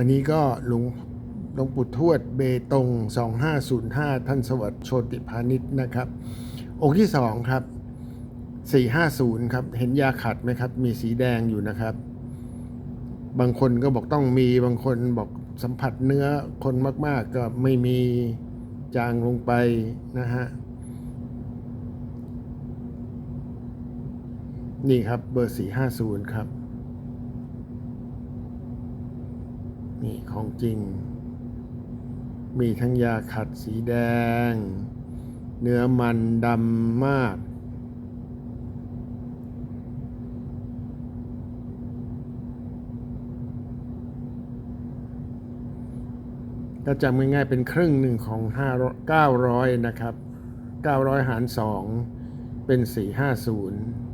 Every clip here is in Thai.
อันนี้ก็หลวงหลวงปู่ทวดเบตง 2505 ท่านสวัสดิ์โชติพาณิชนะครับ องค์ที่สองครับ 450 ครับ เห็นยาขัดไหมครับ มีสีแดงอยู่นะครับ บางคนก็บอกต้องมีบางคนบอกสัมผัสเนื้อคนมาก ๆ ก็ไม่มีจางลงไปนะฮะนี่ครับเบอร์ 450 ครับ นี่ของจริง มีทั้งยาขัดสีแดง เนื้อมันดำมากก็จำง่ายๆเป็นครึ่งหนึ่งของ5 900 นะครับ 900 หาร 2 เป็น 450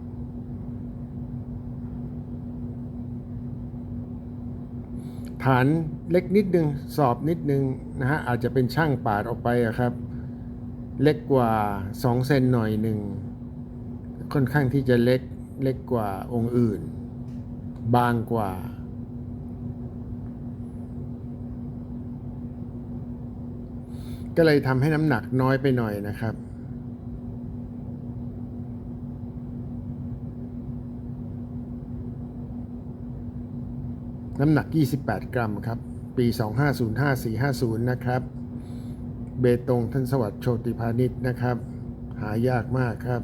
ฐานเล็กนิดนึง สอบนิดนึงนะฮะอาจจะเป็นช่างปาดออกไปอะครับ เล็กกว่า 2 เซนหน่อยหนึ่ง ค่อนข้างที่จะเล็กเล็กกว่าองค์อื่น บางกว่า ก็เลยทำให้น้ำหนักน้อยไปหน่อยนะครับ น้ำหนัก 28 กรัมครับ ปี 2505-450 นะครับ เบตงท่านสวัสดิ์โชติพาณิชย์นะครับ หายากมากครับ